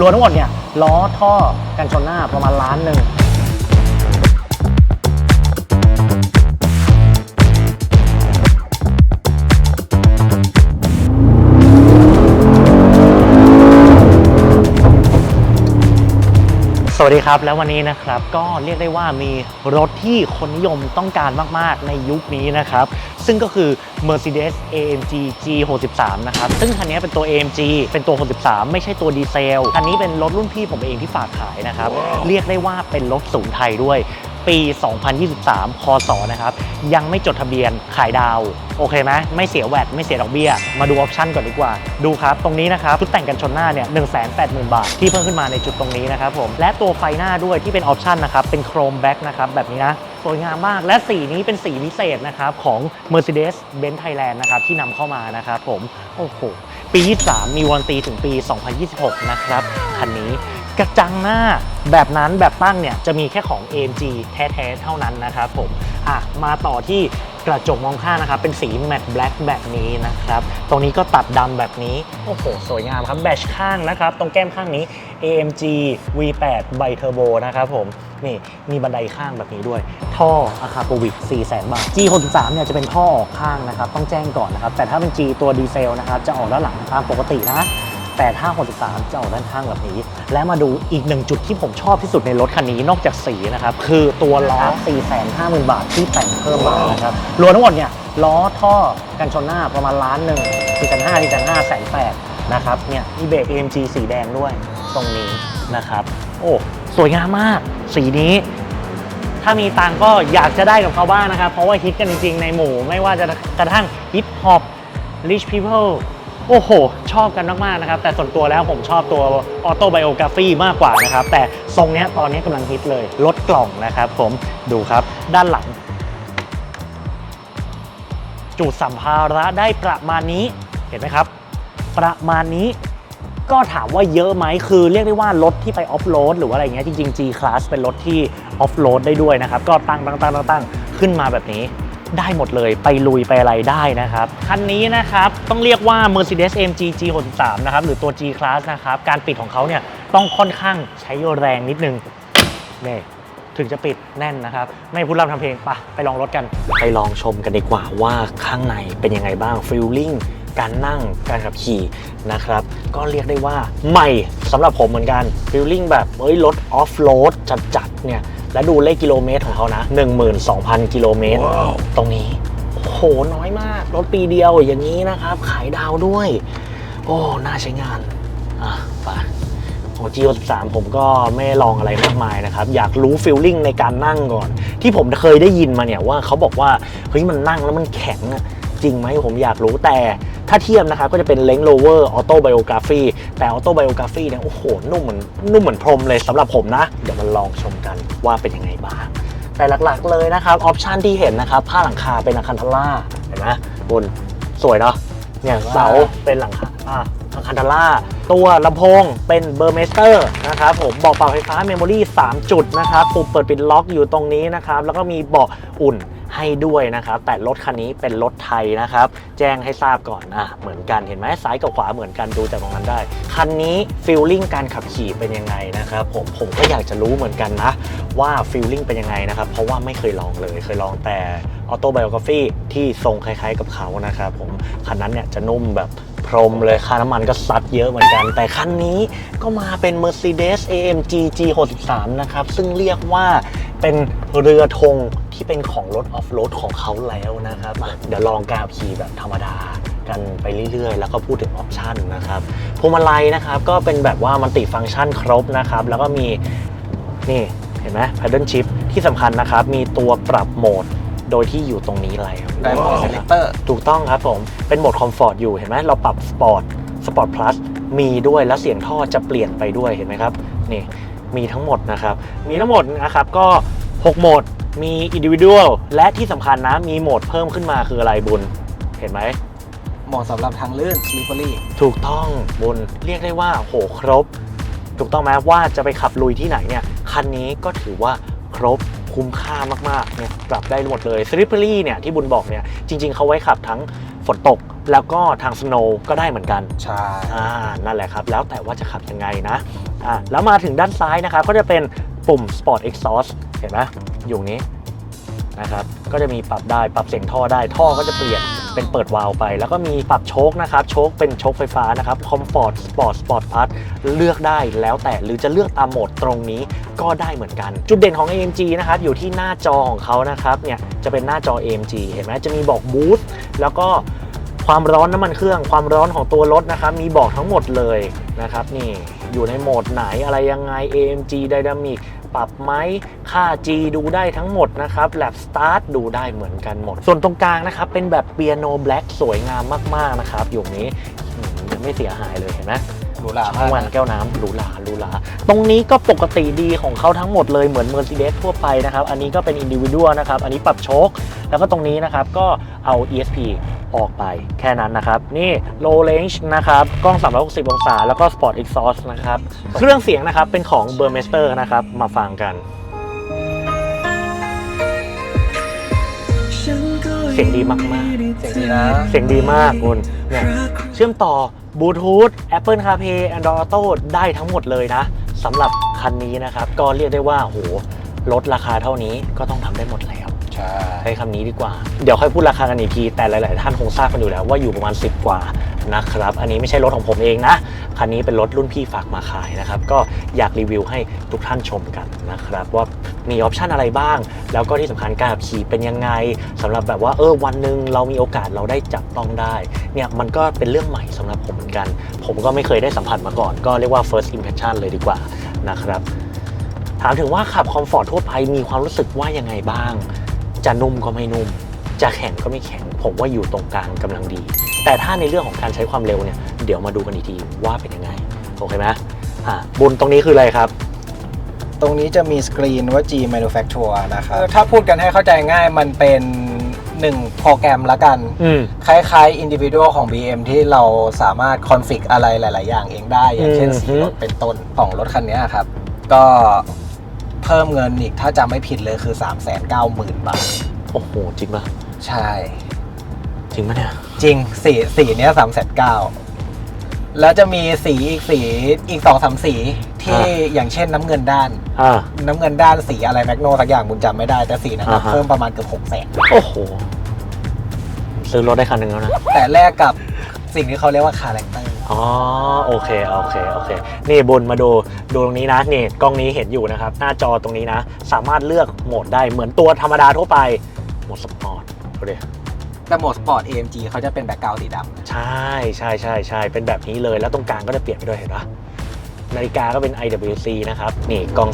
รวมทั้งหมดเนี่ยล้อท่อกันชนหน้าประมาณล้านหนึ่ง สวัสดีครับ แล้ววันนี้นะครับก็เรียกได้ว่ามีรถที่คนนิยมต้องการมาก ๆ ในยุคนี้นะครับ ซึ่งก็คือ Mercedes AMG G63 นะครับ ซึ่งคันนี้เป็นตัว AMG เป็นตัว 63 ไม่ใช่ตัวดีเซล คันนี้เป็นรถรุ่นพี่ผมเองที่ฝากขายนะครับ เรียกได้ว่าเป็นรถศูนย์ไทยด้วย ปี 2023คศนะครับ ยังไม่จดทะเบียนขายดาว โอเคไหมไม่เสียแวดไม่เสียดอกเบี้ย มาดูออปชั่นก่อนดีกว่า ดูครับ ตรงนี้นะครับชุดแต่งกันชนหน้าเนี่ย 180,000 บาท ที่เพิ่มขึ้นมาในจุดตรงนี้นะครับผม และตัวไฟหน้าด้วยที่เป็นออปชั่นนะครับ เป็นโครมแบ็กนะครับ แบบนี้นะสวยงามมากและสีนี้เป็นสีพิเศษนะครับของ Mercedes-Benz Thailand นะครับที่นำเข้ามานะครับผม โอ้โห ปี 23 มีวันตีถึงปี 2026 นะครับ คันนี้ กระจังหน้าแบบนั้นแบบตั้งเนี่ยจะมีแค่ของ AMG แท้ๆเท่านั้นนะครับผมอะมาต่อที่กระจกมองข้างนะครับ เป็นสีแมตต์แบล็กแบบนี้นะครับ ตรงนี้ก็ตัดดำแบบนี้ โอ้โห สวยงามครับ แบชข้างนะครับ ตรงแก้มข้างนี้ AMG V8 ไบเทอร์โบนะครับผม นี่มีบันไดข้างแบบนี้ด้วย ท่ออาคาโปวิก400,000 บาท G63 เนี่ยจะเป็นท่อออกข้างนะครับ ต้องแจ้งก่อนนะครับ แต่ถ้าเป็น G ตัวดีเซลนะครับ จะออกด้านหลังตามปกตินะ แต่ถ้า63จะออกด้านข้างแบบนี้ และมาดูอีกหนึ่งจุดที่ผมชอบที่สุดในรถคันนี้นอกจากสีนะครับ คือตัวล้อ 450,000 บาทที่แต่งเพิ่มมานะครับ รวมทั้งหมดเนี่ยล้อท่อกันชนหน้าประมาณล้านหนึ่งสี่แสนห้าสี่แสนห้าแสนแปดนะครับเนี่ยมีเบรก AMG สีแดงด้วยตรงนี้นะครับ โอ้สวยงามมาก สีนี้ ถ้ามีตังค์ก็อยากจะได้กับเขาบ้างนะครับ เพราะว่าฮิตกันจริงๆ ในหมู่ ไม่ว่าจะกระทั่งฮิปฮอป rich people โอ้โห ชอบกันมากๆนะครับ แต่ส่วนตัวแล้วผมชอบตัว auto biography มากกว่านะครับ แต่ทรงนี้ตอนนี้กำลังฮิตเลยลดกล่องนะครับผมดูครับด้านหลัง จุสัมภาระได้ประมาณนี้เห็นไหมครับ ประมาณนี้ก็ถามว่าเยอะไหมคือเรียกได้ว่ารถที่ไปออฟโรดหรือว่าอะไรเงี้ยจริงๆ G Class เป็นรถที่ออฟโรดได้ด้วยนะครับ ก็ตั้งตั้งตั้งตั้งขึ้นมาแบบนี้ ได้หมดเลย ไปลุยไปอะไรได้นะครับ คันนี้นะครับ ต้องเรียกว่า Mercedes AMG G63 นะครับ หรือตัว G Class นะครับ การปิดของเขาเนี่ยต้องค่อนข้างใช้แรงนิดนึงนี่ถึงจะปิดแน่นนะครับ ไม่พูดรำทำเพลงปะไปลองรถกัน ไปลองชมกันดีกว่าว่าข้างในเป็นยังไงบ้างฟิลลิ่งการนั่งการขับขี่นะครับ ก็เรียกได้ว่าใหม่สำหรับผมเหมือนกันฟีลลิ่งแบบเอ้ยรถออฟโรดจัดๆเนี่ย และดูเลขกิโลเมตรของเขานะ 12,000 กิโลเมตร ตรงนี้โอ้โหน้อยมาก รถปีเดียวอย่างนี้นะครับ ขายดาวด้วย โอ้ น่าใช้งาน อะไปโอ้ G63 ผมก็ไม่ลองอะไรมากมายนะครับ อยากรู้ฟีลลิ่งในการนั่งก่อน ที่ผมเคยได้ยินมาเนี่ยว่าเขาบอกว่า เฮ้ยมันนั่งแล้วมันแข็งอะจริงไหมผมอยากรู้แต่ ถ้าเทียบนะครับก็จะเป็น Range Rover Auto Biography แต่ Auto Biography เนี่ยโอ้โหนุ่มเหมือนนุ่มเหมือนพรมเลยสำหรับผมนะ เดี๋ยวมาลองชมกันว่าเป็นยังไงบ้าง แต่หลักๆเลยนะครับออปชันที่เห็นนะครับผ้าหลังคาเป็นอะคันทาร่าเห็นไหมบนสวยเนาะเนี่ยเสาเป็นหลังคาอะอะคันทาร่าตัวลำโพงเป็นเบอร์เมสเตอร์นะครับผมเบอกเป่าไฟฟ้าเมมโมรี่3จุดนะครับปุ่มเปิดปิดล็อกอยู่ตรงนี้นะครับ แล้วก็มีเบาะอุ่น ให้ด้วยนะครับแต่รถคันนี้เป็นรถไทยนะครับ แจ้งให้ทราบก่อนอะเหมือนกันเห็นไหมซ้ายกับขวาเหมือนกันดูจากตรงนั้นได้ คันนี้ฟีลลิ่งการขับขี่เป็นยังไงนะครับผมผมก็อยากจะรู้เหมือนกันนะ ว่าฟีลลิ่งเป็นยังไงนะครับเพราะว่าไม่เคยลองเลยเคยลองแต่ Auto Biography ที่ทรงคล้ายๆกับเขานะครับผมคันนั้นเนี่ยจะนุ่มแบบพรมเลยค่าน้ำมันก็ซัดเยอะเหมือนกัน แต่คันนี้ก็มาเป็น Mercedes AMG G63 นะครับ ซึ่งเรียกว่า เป็นเรือธงที่เป็นของรถออฟโรดของเขาแล้วนะครับอะเดี๋ยวลองการขี่แบบธรรมดากันไปเรื่อยๆ แล้วก็พูดถึงออปชันนะครับพวงมาลัยนะครับก็เป็นแบบว่ามันติฟังก์ชันครบนะครับ แล้วก็มีนี่เห็นไหม paddle shift ที่สำคัญนะครับ มีตัวปรับโหมดโดยที่อยู่ตรงนี้แล้วได้โหมด selector ถูกต้องครับผม เป็นโหมดคอมฟอร์ตอยู่เห็นไหมเราปรับสปอร์ตสปอร์ตพลัสมีด้วยแล้วเสียงท่อจะเปลี่ยนไปด้วยเห็นไหมครับนี่มีทั้งหมดนะครับ มีทั้งหมดนะครับก็ 6โหมด มี individual และที่สำคัญนะ มีโหมดเพิ่มขึ้นมาคืออะไรบุญ เห็นไหม เหมาะสำหรับทางลื่น slippery ถูกต้องบุญเรียกได้ว่า โหครบ ถูกต้องไหมว่าจะไปขับลุยที่ไหนเนี่ย คันนี้ก็ถือว่าครบคุ้มค่ามากๆเนี่ยปรับได้หมดเลยสลิปเปอรี่เนี่ยที่บุญบอกเนี่ยจริง ๆเขาไว้ขับทั้งฝนตกแล้วก็ทางสโนว์ก็ได้เหมือนกัน ใช่ อ่า นั่นแหละครับ แล้วแต่ว่าจะขับยังไงนะ อะแล้วมาถึงด้านซ้ายนะครับ ก็จะเป็น ปุ่ม Sport Exhaust เห็นไหมอยู่นี้นะครับ ก็จะมีปรับได้ปรับเสียงท่อได้ท่อก็จะเปลี่ยนเป็นเปิดวาล์วไป แล้วก็มีปรับโชคนะครับ โชคเป็นโชคไฟฟ้านะครับ Comfort Sport Sport Plus เลือกได้แล้วแต่หรือจะเลือกตามโหมดตรงนี้ก็ได้เหมือนกัน จุดเด่นของ AMG นะครับ อยู่ที่หน้าจอของเขานะครับเนี่ยจะเป็นหน้าจอ AMG เห็นไหมจะมีบอกบูทแล้วก็ความร้อนน้ำมันเครื่อง ความร้อนของตัวรถนะครับมีบอกทั้งหมดเลยนะครับนี่ อยู่ในโหมดไหนอะไรยังไง AMG Dynamic ปรับไหมค่า G ดูได้ทั้งหมดนะครับ Lap Start ดูได้เหมือนกันหมด ส่วนตรงกลางนะครับ เป็นแบบเปียโนแบล็กสวยงามมาก ๆ นะครับ อยู่นี้อืมยังไม่เสียหายเลยเห็นไหมหรูหราช่องมากวันนะแก้วน้ำหรูหราหรูหราตรงนี้ก็ปกติดีของเขาทั้งหมดเลยเหมือน Mercedes ทั่วไปนะครับ อันนี้ก็เป็น Individual นะครับ อันนี้ปรับโชค แล้วก็ตรงนี้นะครับก็เอา ESP ออกไปแค่นั้นนะครับ นี่ low range นะครับ กล้อง 360 องศา แล้วก็ Sport Exhaust นะครับ เครื่องเสียงนะครับเป็นของ Burmester นะครับ มาฟังกัน เสียงดีมากเสียงดีนะ ๆ เสียงดีมากคุณเนี่ยเชื่อมต่อบลูทูธ Apple CarPlay Android Auto ได้ทั้งหมดเลยนะสำหรับคันนี้นะครับ ก็เรียกได้ว่าโหลดราคาเท่านี้ก็ต้องทำได้หมดแล้ว ใช่ใช้คำนี้ดีกว่า เดี๋ยวค่อยพูดราคากันอีกที แต่หลาย ๆ ท่านคงทราบกันอยู่แล้วว่าอยู่ประมาณ 10 กว่านะครับ อันนี้ไม่ใช่รถของผมเองนะ คันนี้เป็นรถรุ่นพี่ฝากมาขายนะครับ ก็อยากรีวิวให้ทุกท่านชมกันนะครับ ว่ามีออปชันอะไรบ้าง แล้วก็ที่สำคัญการขับขี่เป็นยังไงสำหรับแบบว่าเออวันหนึ่งเรามีโอกาสเราได้จับต้องได้ เนี่ยมันก็เป็นเรื่องใหม่สำหรับผมเหมือนกัน ผมก็ไม่เคยได้สัมผัสมาก่อน ก็เรียกว่า first impression เลยดีกว่านะครับ ถามถึงว่าขับคอมฟอร์ตทั่วไปมีความรู้สึกว่ายังไงบ้าง จะนุ่มก็ไม่นุ่ม จะแข็งก็ไม่แข็ง ผมว่าอยู่ตรงกลางกำลังดี แต่ถ้าในเรื่องของการใช้ความเร็วเนี่ยเดี๋ยวมาดูกันอีกทีว่าเป็นยังไงโอเคไหมอะบุญตรงนี้คืออะไรครับ ตรงนี้จะมีสกรีนว่า G Manufacture นะครับถ้าพูดกันให้เข้าใจง่ายมันเป็นหนึ่งโปรแกรมละกันอืมคล้ายๆ individual ของ BM ที่เราสามารถคอนฟิกอะไรหลาย ๆ อย่างเองได้ อย่างเช่นอืมสีรถเป็นต้นของรถคันนี้ครับ ก็ เพิ่มเงินอีกถ้าจำไม่ผิดเลยคือ 390,000 บาท โอ้โห จริงปะใช่ จริงปะเนี่ย จริงสีสีเนี้ยสามแสนเก้าแล้วจะมีสีอีกสีอีกสองสามสีที่อย่างเช่นน้ำเงินด้าน อ่า น้ำเงินด้านสีอะไรแมกโนสักอย่างบุญจำไม่ได้แต่สีนั้นอ่าฮะ เพิ่มประมาณเกือบหกแสนโอ้โห ซื้อรถได้คันหนึ่งแล้วนะ แต่แลกกับสิ่งที่เขาเรียกว่าคาแรคเตอร์ อ๋อโอเคโอเคโอเค นี่บนมาดูดูตรงนี้นะนี่กล้องนี้เห็นอยู่นะครับ หน้าจอตรงนี้นะ สามารถเลือกโหมดได้เหมือนตัวธรรมดาทั่วไปโหมดสปอร์ตดูดิแต่โหมดสปอร์ต AMG เขาจะเป็นแบ็กกราวด์สีดำ ใช่ใช่ใช่ใช่เป็นแบบนี้เลยแล้วตรงกลางก็จะเปลี่ยนไปด้วยเห็นปะ นาฬิกาก็เป็น IWC นะครับ นี่กล้อง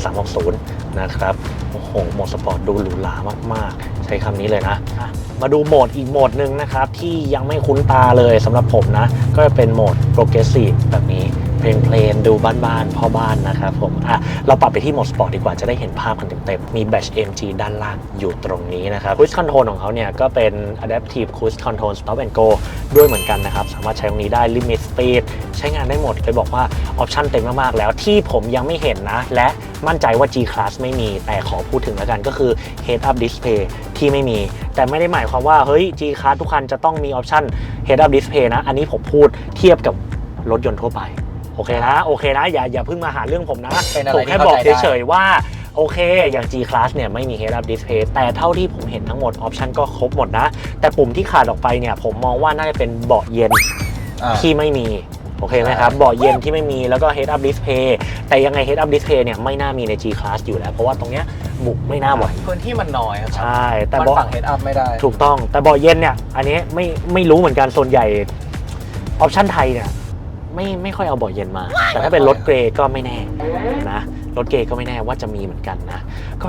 360 นะครับ โอ้โห โหมดสปอร์ตดูหรูหรามาก ๆ ใช้คำนี้เลยนะ มาดูโหมดอีกโหมดหนึ่งนะครับ ที่ยังไม่คุ้นตาเลยสำหรับผมนะ ก็จะเป็นโหมด Progressive แบบนี้ เพลงเพลนๆดูบ้านๆพ่อบ้านนะครับผมอะเราปรับไปที่โหมดสปอร์ตดีกว่าจะได้เห็นภาพกันเต็มๆ มี Batch MG ด้านล่างอยู่ตรงนี้นะครับ Cruise Control ของเขาเนี่ยก็เป็น Adaptive Cruise Control Stop and Go ด้วยเหมือนกันนะครับ สามารถใช้ตรงนี้ได้ Limit Speed ใช้งานได้หมดเลยบอกว่าออปชันเต็มมากๆ แล้วที่ผมยังไม่เห็นนะ และมั่นใจว่า G Class ไม่มี แต่ขอพูดถึงแล้วกันก็คือ Head Up Display ที่ไม่มี แต่ไม่ได้หมายความว่าเฮ้ย G Class ทุกคันจะต้องมีออปชัน Head Up Display นะ อันนี้ผมพูดเทียบกับรถยนต์ทั่วไป โอเคนะโอเคนะอย่าอย่าเพิ่งมาหาเรื่องผมนะเป็นอะไรผมแค่ที่บอกเข้าใจได้ เฉยๆว่า โอเค อย่าง G Class เนี่ยไม่มี Head Up Display แต่เท่าที่ผมเห็นทั้งหมด ออปชันก็ครบหมดนะ แต่ปุ่มที่ขาดออกไปเนี่ยผมมองว่าน่าจะเป็นเบาะเย็น อ่า ที่ไม่มี โอเคไหมครับเบาะเย็นที่ไม่มีแล้วก็ Head Up Display แต่ยังไง Head Up Display เนี่ยไม่น่ามีใน G Class อยู่แล้ว เพราะว่าตรงเนี้ยบุกไม่น่าไหวพื้นที่มันน้อยครับใช่แต่มันเบาะฝั่งเฮดอัพไม่ได้ ถูกต้องแต่เบาะเย็นเนี่ยอันนี้ไม่ไม่รู้เหมือนกันส่วนใหญ่ออปชั่นไทยเนี่ย ไม่ไม่ค่อยเอาเบาะเย็นมา แต่ถ้าเป็นรถเกรย์ก็ไม่แน่นะรถเกรย์ก็ไม่แน่ว่าจะมีเหมือนกันนะ ก็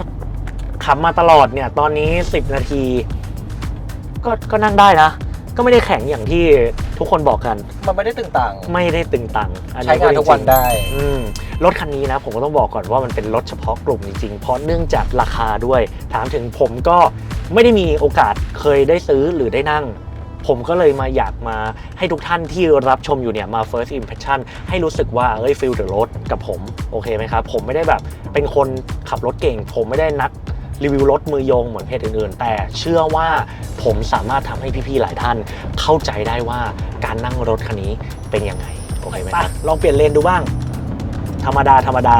ขับมาตลอดเนี่ย ตอนนี้ 10 นาที ก็ก็นั่งได้นะ ก็ไม่ได้แข็งอย่างที่ทุกคนบอกกัน มันไม่ได้ตึงต่าง ไม่ได้ตึงตังอัใช้งานทุกวันจริงๆได้ อืมรถคันนี้นะ ผมก็ต้องบอกก่อนว่ามันเป็นรถเฉพาะกลุ่มจริงๆ เพราะเนื่องจากราคาด้วย ถามถึงผมก็ไม่ได้มีโอกาสเคยได้ซื้อหรือได้นั่ง ผมก็เลยมาอยากมาให้ทุกท่านที่รับชมอยู่เนี่ยมา first impression ให้รู้สึกว่าเอ้ย feel the road กับผม โอเคไหมครับผมไม่ได้แบบเป็นคนขับรถเก่ง ผมไม่ได้นักรีวิวรถมือโยงเหมือนเพจอื่นๆ แต่เชื่อว่าผมสามารถทำให้พี่ๆ หลายท่าน เข้าใจได้ว่าการนั่งรถคันนี้เป็นยังไงโอเคไหมครับลองเปลี่ยนเลนดูบ้าง ธรรมดาธรรมดา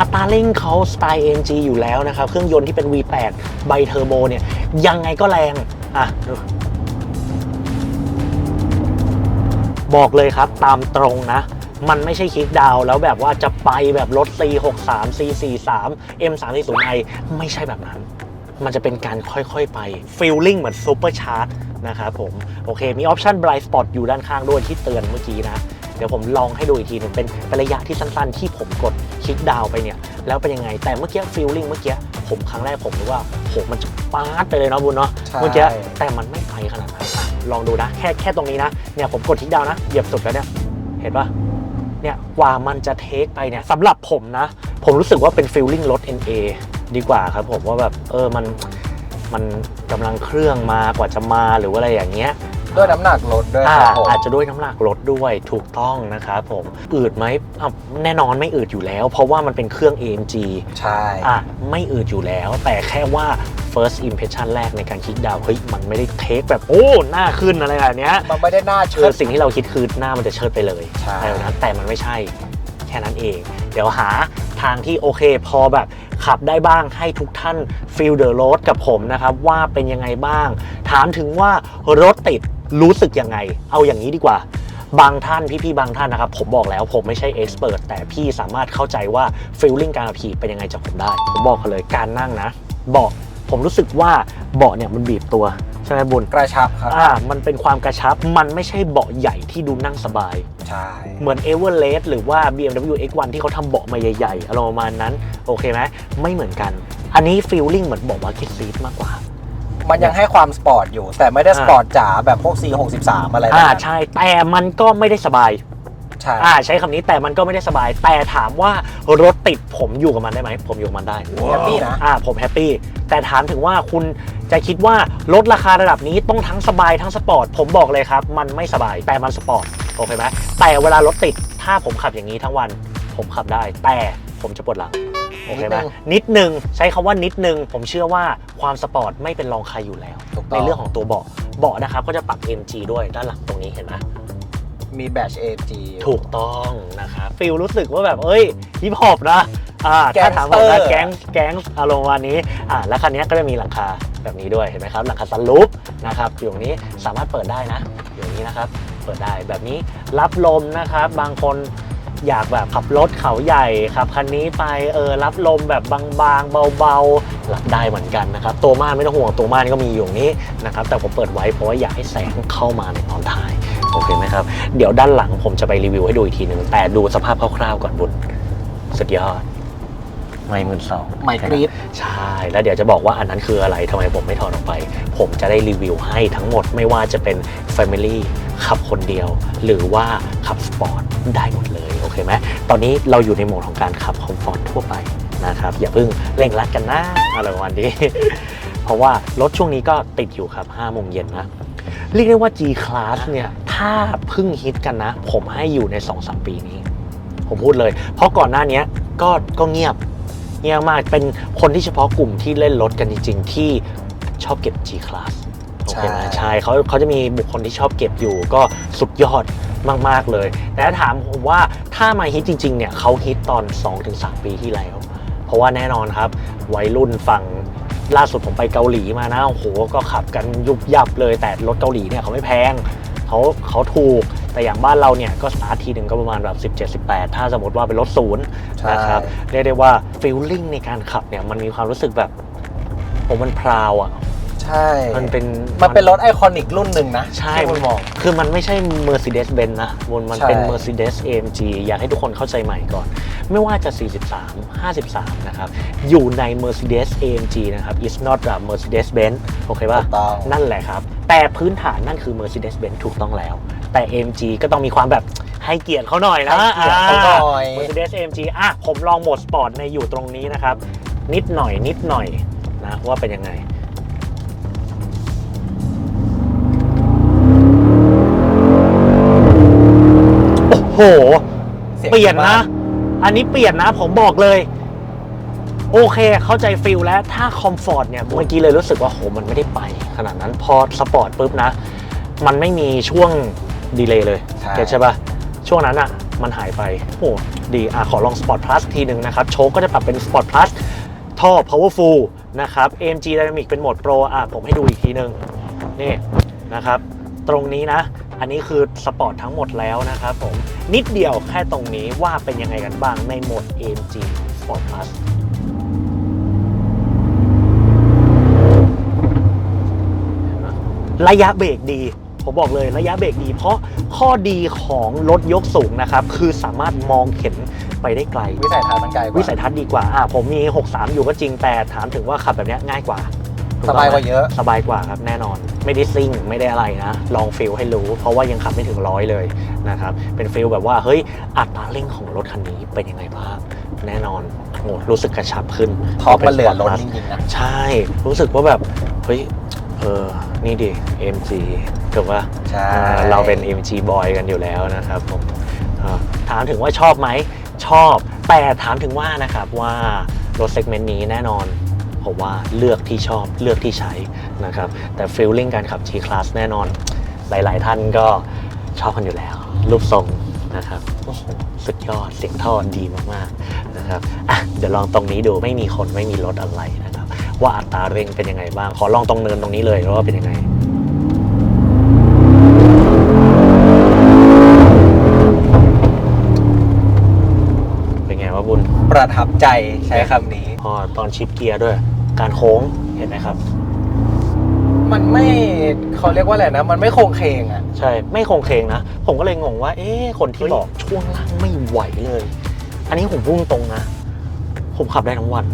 อัตราเร่งเขาสไตล์ AMG อยู่แล้วนะครับ เครื่องยนต์ที่เป็น V8 ไบเทอร์โบเนี่ย ยังไงก็แรง อะ บอกเลยครับตามตรงนะ มันไม่ใช่คลิกดาวน์แล้วแบบว่าจะไปแบบรถ C63 C43 M340i ไม่ใช่แบบนั้น มันจะเป็นการค่อยๆไป feeling เหมือน super charge นะครับผม โอเค มีออปชัน blind spot อยู่ด้านข้างด้วยที่เตือนเมื่อกี้นะ เดี๋ยวผมลองให้ดูอีกทีหนึงเป็นเป็นระยะที่สั้นๆ ที่ผมกดคลิกดาวน์ไปเนี่ย แล้วเป็นยังไง แต่เมื่อกี้ feeling เมื่อกี้ผมครั้งแรกผมนึกว่าโหมันจะปาดไปเลยเนาะบุญเนาะใช่เมื่อกี้แต่มันไม่ไปขนาดนั้นอะ ลองดูนะ แค่แค่ตรงนี้นะ เนี่ยผมกดทิ้งดาวนะ เหยียบสุดแล้วเนี่ย เห็นปะเนี่ยกว่ามันจะเทคไปเนี่ยสำหรับผมนะ ผมรู้สึกว่าเป็นฟิลลิ่งรถ NA ดีกว่าครับผมว่าแบบ เออมันมันกำลังเครื่องมากว่าจะมาหรือว่าอะไรอย่างเงี้ย ด้วยน้ำหนักรถด้วยอ่าครับผม อาจจะด้วยน้ำหนักรถด้วยถูกต้องนะครับผมอืดไหมอะแน่นอนไม่อืดอยู่แล้ว เพราะว่ามันเป็นเครื่อง AMG ใช่ อะไม่อืดอยู่แล้ว แต่แค่ว่า first impression แรกในการคิดดาวน์เฮ้ยมันไม่ได้เทคแบบโอ้หน้าขึ้นอะไรแบบเนี้ยมันไม่ได้หน้าคืเชิอด สิ่งที่เราคิดคือหน้ามันจะเชิดไปเลยใช่ อะไรแบบนั้นแต่มันไม่ใช่แค่นั้นเอง เดี๋ยวหาทางที่โอเคพอแบบขับได้บ้างให้ทุกท่าน feel the road กับผมนะครับ ว่าเป็นยังไงบ้าง ถามถึงว่ารถติด รู้สึกยังไง เอาอย่างนี้ดีกว่า บางท่านพี่ๆบางท่านนะครับ ผมบอกแล้วผมไม่ใช่เอ็กซ์เพรสแต่พี่สามารถเข้าใจว่า feeling การขับขี่เป็นยังไงจากผมได้ ผมบอกกันเลยการนั่งนะเบาะผมรู้สึกว่าเบาะเนี่ยมันบีบตัวใช่ไหมบุญกระชับครับอ่ามันเป็นความกระชับมันไม่ใช่เบาะใหญ่ที่ดูนั่งสบาย ใช่ เหมือน e v e r e s t หรือว่า BMW X1 ที่เขาทำเบาะมาใหญ่ๆอารมณ์ประมาณนั้น โอเคไหมไม่เหมือนกัน อันนี้ฟีลลิ่งเหมือนเบาะบักเก็ตซีทมากกว่า มันยังให้ความสปอร์ตอยู่ แต่ไม่ได้สปอร์ตจ๋าแบบพวก C63 อะไรอ่านะใช่แต่มันก็ไม่ได้สบาย ใช่ อ่าใช้คำนี้แต่มันก็ไม่ได้สบาย แต่ถามว่ารถติดผมอยู่กับมันได้ไหม ผมอยู่กับมันได้แฮปปี้นะ อ่าผมแฮปปี้ แต่ถามถึงว่าคุณจะคิดว่ารถราคาระดับนี้ต้องทั้งสบายทั้งสปอร์ต ผมบอกเลยครับ มันไม่สบายแต่มันสปอร์ตโอเคไหมแต่เวลารถติดถ้าผมขับอย่างนี้ทั้งวัน ผมขับได้ แต่ผมจะปวดหลัง โอเคไหมนิดนึงนิดนึงใช้คำว่านิดนึง ผมเชื่อว่าความสปอร์ตไม่เป็นรองใครอยู่แล้วถูกต้ในองเรื่องของตัวเบาะเบาะนะครับก็จะปรับ MG ด้วยด้านหลังตรงนี้เห็นไหมมีแบต AMG ถูกต้องนะครับฟิลรู้สึกว่าแบบเอ้ยฮิปฮอปนะอ่าแก๊ถ้างสถามผมนะเตอร์แก๊งแก๊งอารมณ์วันนี้อ่าแล้วคันนี้ก็จะมีหลังคาแบบนี้ด้วยเห็นไหมครับ หลังคาซันรูฟนะครับอยู่ตรงนี้สามารถเปิดได้นะ อยู่ตรงนี้นะครับ เปิดได้แบบนี้รับลมนะครับ บางคน อยากแบบขับรถเขาใหญ่ขับคันนี้ไปเออรับลมแบบบางๆ เบาๆรับได้เหมือนกันนะครับ ตัวม่านไม่ต้องห่วงตัวม่านก็มีอยู่นี้นะครับแต่ผมเปิดไว้เพราะว่าอยากให้แสงเข้ามาในตอนท้ายโอเคไหมครับ เดี๋ยวด้านหลังผมจะไปรีวิวให้ดูอีกทีหนึ่งแต่ดูสภาพคร่าวๆก่อนบุญสุดยอด ไม่หมื่นสองไม่กรี๊ดใช่ แล้วเดี๋ยวจะบอกว่าอันนั้นคืออะไรทำไมผมไม่ถอดออกไป ผมจะได้รีวิวให้ทั้งหมดไม่ว่าจะเป็น Family ขับคนเดียว หรือว่าขับสปอร์ตได้หมดเลยโอเคไหมตอนนี้เราอยู่ในโหมดของการขับคอมฟอร์ตทั่วไปนะครับอย่าเพิ่งเร่งรัดกันนะอะไรประมาณนี้ เพราะว่ารถช่วงนี้ก็ติดอยู่ครับ5โมงเย็นนะ เรียกได้ว่า G Class เนี่ย ถ้าเพิ่งฮิตกันนะ ผมให้อยู่ใน 2-3 ปีนี้ ผมพูดเลย เพราะก่อนหน้าเนี้ยก็ก็เงียบ เงียบมากเป็นคนที่เฉพาะกลุ่มที่เล่นรถกันจริง ๆ ที่ชอบเก็บ G Class โอเคไหมใช่ใช่เขาเขาจะมีบุคคลที่ชอบเก็บอยู่ก็สุดยอดมาก ๆ เลย แต่ถ้าถามผมว่าถ้ามาฮิตจริง ๆ เนี่ยเขาฮิตตอน 2-3 ปีที่แล้ว เพราะว่าแน่นอนครับ วัยรุ่นฝั่งล่าสุดผมไปเกาหลีมานะโอ้โหก็ขับกันยุบยับเลยแต่รถเกาหลีเนี่ยเขาไม่แพงเขาเขาถูก แต่อย่างบ้านเราเนี่ยก็สตาร์ททีหนึ่งก็ประมาณแบบ 17 18 ถ้าสมมติว่าเป็นรถศูนย์ใช่นะครับเรียกได้ว่าฟีลลิ่งในการขับเนี่ยมันมีความรู้สึกแบบผมมันพราวอะใช่ มันเป็นมันเป็นรถไอคอนิกรุ่นหนึ่งนะใช่ที่คุณมองคือมันไม่ใช่ Mercedes-Benz นะมันมันใช่เป็น Mercedes AMG อยากให้ทุกคนเข้าใจใหม่ก่อน ไม่ว่าจะ 43 53 นะครับ อยู่ใน Mercedes AMG นะครับ is not a Mercedes-Benz โอเคป่ะถูกต้องนั่นแหละครับ แต่พื้นฐานนั่นคือ Mercedes-Benz ถูกต้องแล้ว แต่ AMG ก็ต้องมีความแบบให้เกียรติเขาหน่อยนะให้เกียรติเขาหน่อยา Mercedes AMG อะผมลองโหมดสปอร์ตในอยู่ตรงนี้นะครับ นิดหน่อยนิดหน่อยนะว่าเป็นยังไง โอ้โห สีงเปลี่ยนบ้านะ อันนี้เปลี่ยนนะ ผมบอกเลย โอเคเข้าใจฟิลแล้วถ้าคอมฟอร์ตเนี่ย เมื่อกี้เลยรู้สึกว่าโหมันไม่ได้ไป ขนาดนั้นพอสปอร์ตปุ๊บนะ มันไม่มีช่วง ดีเลย์เลยใช่ เก็ตใช่ปะช่วงนั้นอะมันหายไป โอ้ดีอะขอลอง Sport Plus ทีหนึ่งนะครับ โชคก็จะปรับเป็น Sport Plus ท่อ powerful นะครับ AMG Dynamic เป็นโหมด Pro อะผมให้ดูอีกทีหนึ่งนี่นะครับ ตรงนี้นะ อันนี้คือสปอร์ตทั้งหมดแล้วนะครับผม นิดเดียวแค่ตรงนี้ว่าเป็นยังไงกันบ้างในโหมด AMG Sport Plus ระยะเบรกดี ผมบอกเลยระยะเบรกดี เพราะข้อดีของรถยกสูงนะครับ คือสามารถมองเห็นไปได้ไกล วิสัยทัศน์มันไกลกว่าวิสัยทัศน์ดีกว่าอ่าผมมี 63 อยู่ก็จริงแต่ถามถึงว่าขับแบบเนี้ยง่ายกว่าถูสต้องบายไหมกว่าเยอะ สบายกว่าครับแน่นอน ไม่ได้ซิ่งไม่ได้อะไรนะ ลองฟิลให้รู้ เพราะว่ายังขับไม่ถึงร้อยเลยนะครับเป็นฟิลแบบว่าเฮ้ยอัตราเร่งของรถคันนี้เป็นยังไงบ้างแน่นอนโอ้รู้สึกกระชับขึ้นท็อปมันเหลือล้นพจป็ริงๆนะ ใช่ รู้สึกว่าแบบ เฮ้ย เออ นี่ดิ MG ถูกป่ะใช่อ่าเราเป็น MG boy กันอยู่แล้วนะครับผมอ่าถามถึงว่าชอบไหมชอบแต่ถามถึงว่านะครับว่ารถเซกเมนต์นี้แน่นอนผมว่าเลือกที่ชอบเลือกที่ใช้นะครับ แต่ฟีลลิ่งการขับ G Class แน่นอน หลาย ๆ ท่านก็ชอบกันอยู่แล้ว รูปทรงนะครับโอ้โหสุดยอดเสียงท่อดีมาก ๆ นะครับอะเดี๋ยวลองตรงนี้ดูไม่มีคนไม่มีรถอะไรนะครับ ว่าอัตราเร่งเป็นยังไงบ้าง ขอลองตรงเนินตรงนี้เลยว่าเป็นยังไง เป็นไงวะบุญ ประทับใจใช้คำนี้ พอตอนชิปเกียร์ด้วย การโค้งเห็นไหมครับ มันไม่เขาเรียกว่าอะไรนะ มันไม่โครงเคงอะ ใช่ ไม่คงเคงนะ ผมก็เลยงงว่า เอ๊ะคนที่บอกช่วงล่างไม่ไหวเลย อันนี้ผมพุ่งตรงนะ ผมขับได้ทั้งวัน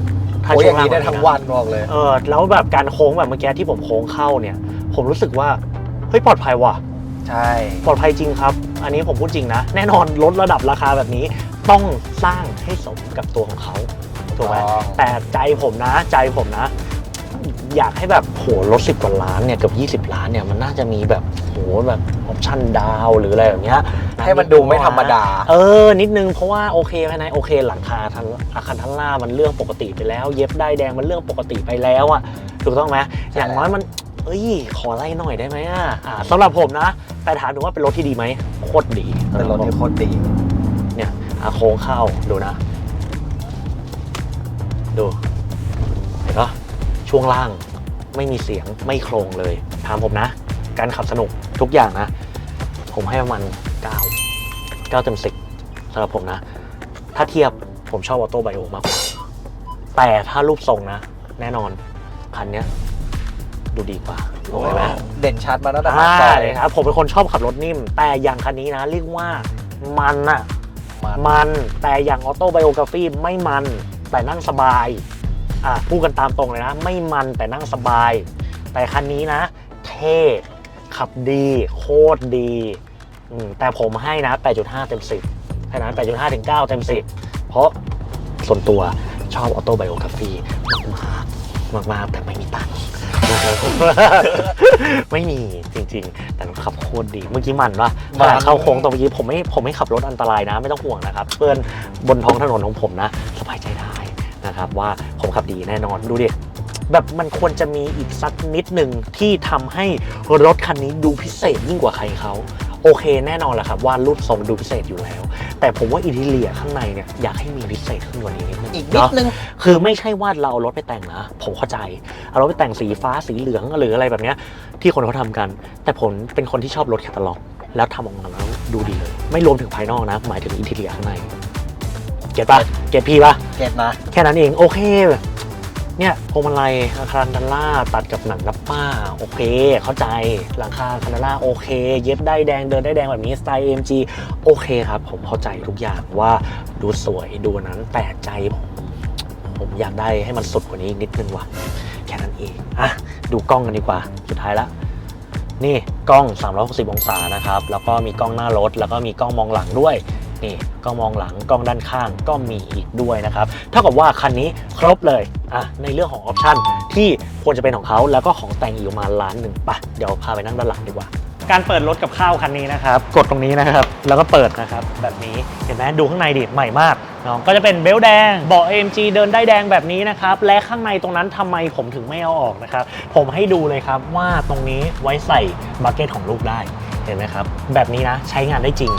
ถ้าโอ้ยอช่วย่างงล่างนี้ได้แบบทั้งนะวันบอกเลย เออแล้วแบบการโค้งแบบเมื่อกี้ที่ผมโค้งเข้าเนี่ย ผมรู้สึกว่าเฮ้ยปลอดภัยว่ะ ใช่ ปลอดภัยจริงครับ อันนี้ผมพูดจริงนะ แน่นอนลดระดับราคาแบบนี้ ต้องสร้างให้สมกับตัวของเขาถูกไหมต้องแต่ใจผมนะใจผมนะ อยากให้แบบโหรถสิบกว่าล้านเนี่ยเกับ20 ล้านเนี่ยมันน่าจะมีแบบโหแบบออปชั่นดาวหรืออะไรแบบเนี้ยให้มันดูไม่ธรรมดา เออ นิดนึงเพราะว่าโอเคภายในโอเค หลังคาทันอาคารทันล่ามันเรื่องปกติไปแล้ว เย็บได้แดงมันเรื่องปกติไปแล้วอะถูกต้องไหมอย่างน้อยมัน เอ้ย ขอไล่หน่อยได้ไหมอะอ่าสำหรับผมนะ แต่ถามถึงว่าเป็นรถที่ดีไหมโคตรดีเป็นรถที่โคตรดีเนี่ย อาโค้งเข้าดูนะ ดู เห็นปะช่วงล่างไม่มีเสียงไม่โครงเลยถามผมนะ การขับสนุกทุกอย่างนะ ผมให้ประมาณ9 9เต็ม10สำหรับผมนะ ถ้าเทียบผมชอบออโต้ไบโอมากกว่าแต่ถ้ารูปทรงนะ แน่นอน คันเนี้ยดูดีกว่าโอเคไหมเด่นชัดมาตั้งแต่อ่าปากซอยเลยครับผมเป็นคนชอบขับรถนิ่ม แต่อย่างคันนี้นะ เรียกว่ามันอะ มันมนแต่อย่างออโต้ไบโอกราฟีไม่มันแต่นั่งสบายอะพูดกันตามตรงเลยนะ ไม่มันแต่นั่งสบาย แต่คันนี้นะ เท่ขับดีโคตรดีแต่ผมให้นะ 8.5 เต็ม 10ให้นะ8.5 ถึง 9 เต็ม 10 เพราะส่วนตัวชอบออโต้ไบโอกราฟีมากๆมากแต่ไม่มีตังค์ ไม่มีจริงๆ แต่รถขับโคตรดี เมื่อกี้มันปะมันขณะเข้าโค้งตรงเมื่อกี้ผมไม่ผมไม่ขับรถอันตรายนะ ไม่ต้องห่วงนะครับ เพื่อนบนท้องถนนของผมนะ สบายใจได้นะครับว่าผมขับดีแน่นอนดูดิแบบมันควรจะมีอีกสักนิดหนึ่งที่ทำให้รถคันนี้ดูพิเศษยิ่งกว่าใครเขา โอเคแน่นอนแหละครับว่ารูปทรงดูพิเศษอยู่แล้ว แต่ผมว่าอินทีเลียข้างในเนี่ยอยากให้มีพิเศษขึ้นกว่านี้นิดนึงอีกนิดเนาะนึงคือไม่ใช่ว่าเราเอารถไปแต่งนะผมเข้าใจเอารถไปแต่งสีฟ้าสีเหลืองหรืออะไรแบบเนี้ยที่คนเขาทำกัน แต่ผมเป็นคนที่ชอบรถแคตตาล็อก แล้วทำออกมาแล้วดูดีเลยไม่รวมถึงภายนอกนะ หมายถึงอินทีเรียข้างในเก็ตปะเก็ตพี่ปะเก็ตนะแค่นั้นเองโอเค เนี่ยพวงมาลัยอาคารดันล่าตัดกับหนังรับป้า โอเค เข้าใจหลังคาคันดาล่าโอเค เย็บได้แดงเดินได้แดงแบบนี้สไตล์ AMG โอเคครับ ผมเข้าใจทุกอย่างว่าดูสวยดูนั้นแต่ใจผมผมอยากได้ให้มันสุดกว่านี้นิดนึงว่ะแค่นั้นเองอะดูกล้องกันดีกว่า สุดท้ายละนี่กล้อง 360 องศานะครับ แล้วก็มีกล้องหน้ารถ แล้วก็มีกล้องมองหลังด้วย นี่กล้องมองหลังกล้องด้านข้างก็มีอีกด้วยนะครับเท่ากับว่าคันนี้ครบเลยอะในเรื่องของออปชันที่ควรจะเป็นของเขาแล้วก็ของแต่งอีกประมาล้านหนึ่งปะเดี๋ยวพาไปนั่งด้านหลังดีกว่าการเปิดรถกับข้าวคันนี้นะครับ กดตรงนี้นะครับ แล้วก็เปิดนะครับ แบบนี้เห็นไหมดูข้างในดิใหม่มากเนาะก็จะเป็นเบลต์แดงเบาะ AMG เดินได้แดงแบบนี้นะครับ และข้างในตรงนั้นทำไมผมถึงไม่เอาออกนะครับ ผมให้ดูเลยครับว่าตรงนี้ไว้ใส่บักเก็ตของลูกได้ เห็นไหมครับ แบบนี้นะใช้งานได้จริง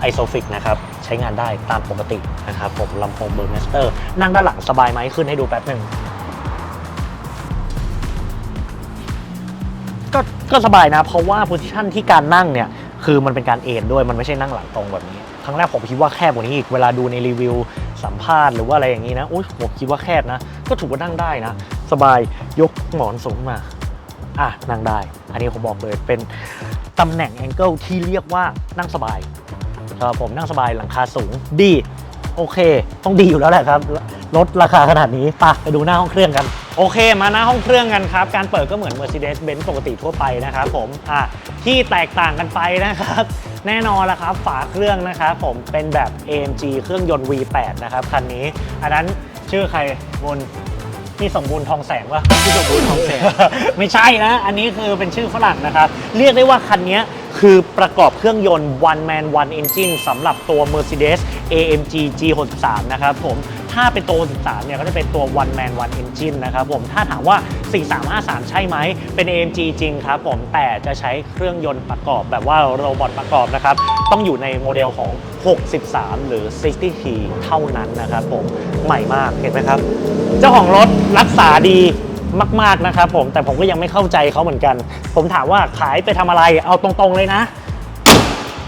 ไอโซฟิกนะครับ ใช้งานได้ตามปกตินะครับผมลำโพงเบอร์เมสเตอร์ นั่งด้านหลังสบายไหมขึ้นให้ดูแป๊บหนึ่งก็ก็สบายนะ เพราะว่าโพซิชันที่การนั่งเนี่ย คือมันเป็นการเอนด้วยมันไม่ใช่นั่งหลังตรงแบบนี้ ครั้งแรกผมคิดว่าแคบกว่านี้อีกเวลาดูในรีวิวสัมภาษณ์หรือว่าอะไรอย่างนี้นะโอ้ยผมคิดว่าแคบนะ ก็ถือว่านั่งได้นะ สบายยกหมอนสูงมาอะนั่งได้ อันนี้ผมบอกเลยเป็นตำแหน่งแองเกิลที่เรียกว่านั่งสบาย สำหรับผมนั่งสบายหลังคาสูงดี โอเค ต้องดีอยู่แล้วแหละครับลดราคาขนาดนี้ไปไปดูหน้าห้องเครื่องกัน โอเค มาหน้าห้องเครื่องกันครับ การเปิดก็เหมือน Mercedes-Benz ปกติทั่วไปนะครับผมอะที่แตกต่างกันไปนะครับ แน่นอนละครับฝาเครื่องนะครับผมเป็นแบบ AMG เครื่องยนต์ V8 นะครับคันนี้ อันนั้นชื่อใครบน พี่สมบูรณ์ทองแสงวะพี่สมบูรณ์ทองแสง ไม่ใช่นะ อันนี้คือเป็นชื่อฝรั่งนะครับ เรียกได้ว่าคันนี้คือประกอบเครื่องยนต์ one man one engine สำหรับตัว Mercedes AMG G63 นะครับผม ถ้าเป็นตัว63เนี่ยก็จะเป็นตัว one man one engine นะครับผมถ้าถามว่า 4353 ใช่ไหม เป็น AMG จริงครับผมแต่จะใช้เครื่องยนต์ประกอบแบบว่าโรบอทประกอบนะครับต้องอยู่ในโมเดลของ 63 หรือ 60T เท่านั้นนะครับผมใหม่มากเห็นไหมครับ เจ้าของรถรักษาดีมากๆนะครับผมแต่ผมก็ยังไม่เข้าใจเขาเหมือนกัน ผมถามว่าขายไปทำอะไรเอาตรงๆเลยนะ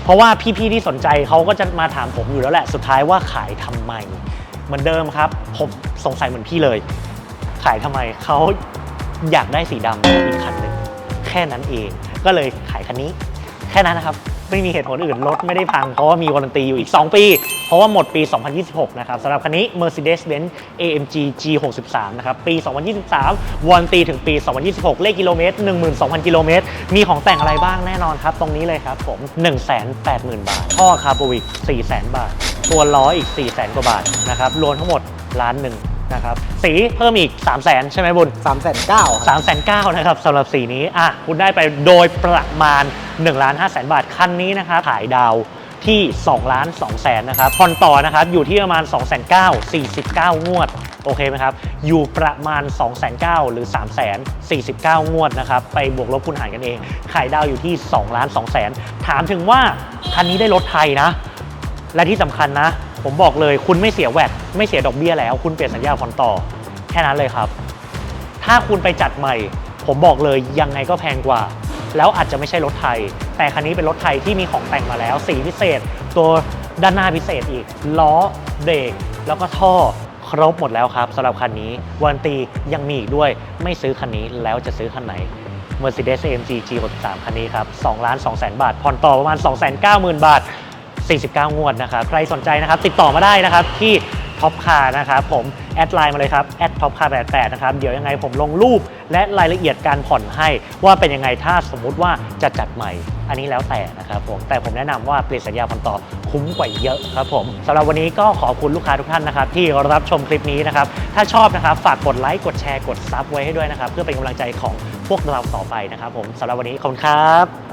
เพราะว่าพี่ๆที่สนใจเขาก็จะมาถามผมอยู่แล้วแหละ สุดท้ายว่าขายทำไม เหมือนเดิมครับ ผมสงสัยเหมือนพี่เลย ขายทำไมเขาอยากได้สีดำอีกคันหนึ่งแค่นั้นเอง ก็เลยขายคันนี้ แค่นั้นนะครับ ไม่มีเหตุผลอื่นรถไม่ได้พังเพราะว่ามีวารันตีอยู่อีก 2 ปี เพราะว่าหมดปี 2026 นะครับสำหรับคันนี้ Mercedes-Benz AMG G63 นะครับปี 2023วารันตีถึงปี 2026 เลขกิโลเมตร 12,000 กิโลเมตร มีของแต่งอะไรบ้างแน่นอนครับ ตรงนี้เลยครับผม 180,000 บาท ท่อคาร์บวิก 400,000 บาท ตัวล้ออีก 400,000 กว่าบาทนะครับรวมทั้งหมดล้านหนึ่งนะครับสีเพิ่มอีก 300,000ใช่ไหมบุญสามแสนเก้า3 9 0 0 0นะครับสำหรับสีนี้อะคุณได้ไปโดยประมาณ 1ล้าน5แสนบาท คันนี้นะครับขายดาวที่2ล้าน2แสนนะครับผ่อนต่อนะครับอยู่ที่ประมาณ 2 9 0 0 0 49 งวด โอเคไหมครับ อยู่ประมาณ 2 9 0 0 0หรือ3 0 0 0 49 งวดนะครับ ไปบวกลบคูณหารกันเอง ขายดาวอยู่ที่2ล้าน2แสนถามถึงว่า คันนี้ได้รถไทยนะ และที่สำคัญนะ ผมบอกเลยคุณไม่เสียแวดไม่เสียดอกเบี้ยแล้ว คุณเปลี่ยนสัญญาผ่อนต่อ แค่นั้นเลยครับ ถ้าคุณไปจัดใหม่ ผมบอกเลยยังไงก็แพงกว่า แล้วอาจจะไม่ใช่รถไทย แต่คันนี้เป็นรถไทยที่มีของแต่งมาแล้ว สีพิเศษ ตัวด้านหน้าพิเศษอีก ล้อเบรกแล้วก็ท่อครบหมดแล้วครับสำหรับคันนี้วันตียังมีอีกด้วยไม่ซื้อคันนี้แล้วจะซื้อคันไหน Mercedes AMG G63 คันนี้ครับ2ล้าน2แสนบาท ผ่อนต่อประมาณ 290,000 บาท 49 งวดนะครับ ใครสนใจนะครับ ติดต่อมาได้นะครับที่ ท็อปคาร์นะครับผมแอดไลน์มาเลยครับแอดท็อปคาร์88นะครับเดี๋ยวยังไงผมลงรูปและรายละเอียดการผ่อนให้ว่าเป็นยังไงถ้าสมมุติว่าจะจัดใหม่ อันนี้แล้วแต่นะครับผมแต่ผมแนะนำว่าเปลี่ยนสัญญาผ่อนต่อคุ้มกว่าเยอะครับผมสำหรับวันนี้ก็ขอบคุณลูกค้าทุกท่านนะครับที่รับชมคลิปนี้นะครับถ้าชอบนะครับฝากกดไลค์กดแชร์กดซับไว้ให้ด้วยนะครับเพื่อเป็นกำลังใจของพวกเราต่อไปนะครับผมสำหรับวันนี้ขอบคุณครับ